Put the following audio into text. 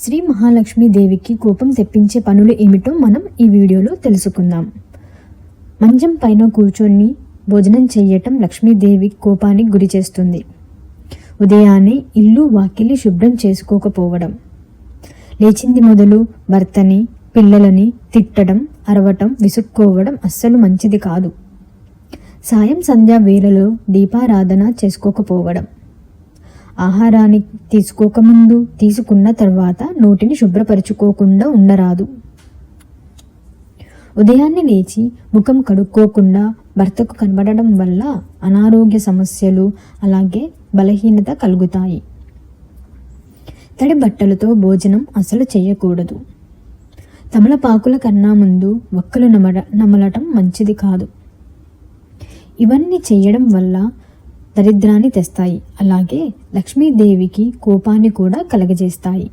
శ్రీ మహాలక్ష్మీదేవికి కోపం తెప్పించే పనులు ఏమిటో మనం ఈ వీడియోలో తెలుసుకుందాం. మంచం పైన కూర్చొని భోజనం చేయటం లక్ష్మీదేవి కోపానికి గురి చేస్తుంది. ఉదయాన్నే ఇల్లు వాకిలి శుభ్రం చేసుకోకపోవడం. లేచింది మొదలు భర్తని పిల్లలని తిట్టడం అరవటం విసుక్కోవడం అస్సలు మంచిది కాదు. సాయం సంధ్యా వేళలో దీపారాధన చేసుకోకపోవడం. ఆహారాన్ని తీసుకోకముందు తీసుకున్న తర్వాత నోటిని శుభ్రపరచుకోకుండా ఉండరాదు. ఉదయాన్నే లేచి ముఖం కడుక్కోకుండా భర్తకు కనబడడం వల్ల అనారోగ్య సమస్యలు అలాగే బలహీనత కలుగుతాయి. తడి బట్టలతో భోజనం అసలు చేయకూడదు. తమలపాకుల కన్నా ముందు వక్కలు నమడ నమలటం మంచిది కాదు. ఇవన్నీ చేయడం వల్ల దరిద్రాన్ని తెస్తాయి. అలాగే లక్ష్మీదేవికి కోపాన్ని కూడా కలగజేస్తాయి.